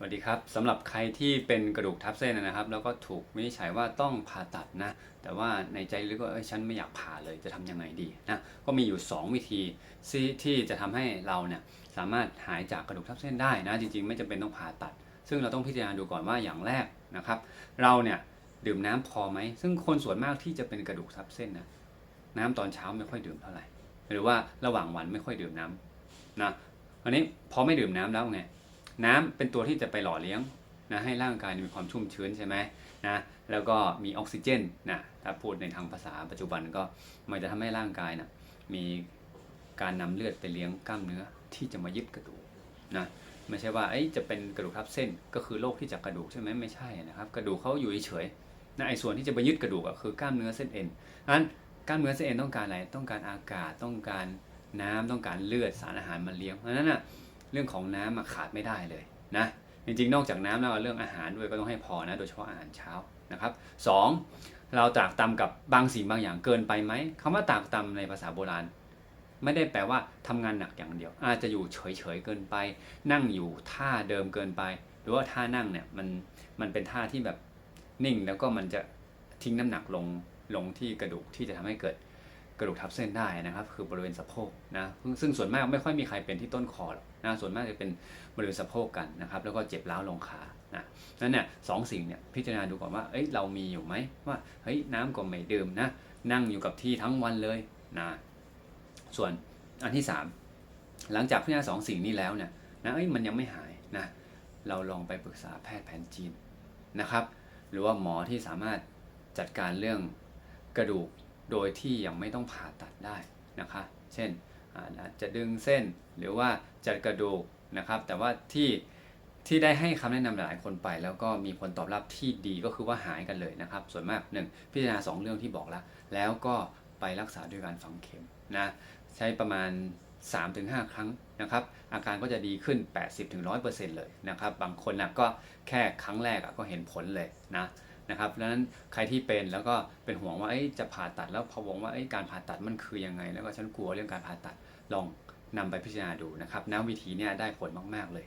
สวัสดีครับสำหรับใครที่เป็นกระดูกทับเส้นนะครับ แล้วก็ถูกวินิจฉัยว่าต้องผ่าตัดนะ แต่ว่าในใจลึกว่าฉันไม่อยากผ่าเลยจะทำยังไงดีนะก็มีอยู่ 2 วิธีที่จะทำให้เราเนี่ยสามารถหายจากกระดูกทับเส้นได้นะ จริงๆ ไม่จำเป็นต้องผ่าตัด ซึ่งเราต้องพิจารณาดูก่อนว่าอย่างแรกนะครับ เราเนี่ยดื่มน้ำพอไหมซึ่งคนส่วนมากที่จะเป็นกระดูกทับเส้นนะน้ำตอนเช้าไม่ค่อยดื่มเท่าไหร่หรือว่าระหว่างวันไม่ค่อยดื่มน้ำนะอันนี้พอไม่ดื่มน้ำแล้วไง น้ำเป็นตัวที่จะไปหล่อเลี้ยงนะให้ร่างกายมีความชุ่มชื้นใช่ไหมนะแล้วก็มีออกซิเจนนะถ้าพูดในทางภาษาปัจจุบันก็มันจะทำให้ร่างกายนะมีการนำเลือดไปเลี้ยงกล้ามเนื้อที่จะมายึดกระดูกนะไม่ใช่ว่าเอ้จะเป็นกระดูกทับเส้นก็คือโรคที่จากกระดูกใช่ไหมไม่ใช่นะครับกระดูกเขาอยู่เฉยๆนะไอ้ส่วนที่จะไปยึดกระดูกอะคือกล้ามเนื้อเส้นเอ็นนั้นกล้ามเนื้อเส้นเอ็นต้องการอะไรต้องการอากาศต้องการน้ำต้องการเลือดสารอาหารมาเลี้ยงเพราะนั้นอะ เรื่องของน้ำมาขาดไม่ได้เลยนะจริงๆ นอกจากน้ำแล้วเรื่องอาหารด้วยก็ต้องให้พอนะโดยเฉพาะอาหารเช้านะครับสองเราตากตำกับบางสิ่งบางอย่างเกินไปไหมคำว่าตากตำในภาษาโบราณ ไม่ได้แปลว่าทำงานหนักอย่างเดียว อาจจะอยู่เฉยๆเกินไป นั่งอยู่ท่าเดิมเกินไป หรือว่าท่านั่งเนี่ยมันมันเป็นท่าที่แบบนิ่งแล้วก็มันจะทิ้งน้ำหนักลงลงที่กระดูกที่จะทำให้เกิด กระดูกทับเส้นได้นะครับ คือบริเวณสะโพกนะซึ่งส่วนมากไม่ค่อยมีใครเป็นที่ต้นคอหรอกนะส่วนมากจะเป็นบริเวณสะโพกกันนะครับ แล้วก็เจ็บร้าวลงขานะนั้นเนี่ยสองสิ่งเนี่ยพิจารณาดูก่อนว่าเอ้ยเรามีอยู่ไหมว่าเฮ้ยน้ำก็ไม่ดื่มนะนั่งอยู่กับที่ทั้งวันเลยนะส่วนอันที่สามหลังจากพิจารณาสองสิ่งนี้แล้วเนี่ยนะเอ้ยมันยังไม่หายนะเราลองไปปรึกษาแพทย์แผนจีนนะครับ หรือว่าหมอที่สามารถจัดการเรื่องกระดูก โดยที่ยังไม่ต้องผ่าตัดได้นะคะ เช่นอาจจะดึงเส้นหรือว่าจัดกระดูกนะครับ แต่ว่าที่ที่ได้ให้คำแนะนำหลายคนไป แล้วก็มีผลตอบรับที่ดีก็คือว่าหายกันเลยนะครับ ส่วนมาก 1 พิจารณา 2 เรื่องที่บอกแล้ว แล้วก็ไปรักษาด้วยการฝังเข็มนะใช้ประมาณ 3-5 ครั้งนะครับ อาการก็จะดีขึ้น 80-100%เลยนะครับ บางคนนะก็แค่ครั้งแรกก็เห็นผลเลยนะ นะครับดังนั้นใครที่เป็นแล้วก็เป็นห่วงว่าจะผ่าตัดแล้วพะวงว่าการผ่าตัดมันคือยังไง แล้วก็ฉันกลัวเรื่องการผ่าตัดลองนำไปพิจารณาดูนะครับน้ำวิธีนี้ได้ผลมาก ๆ เลย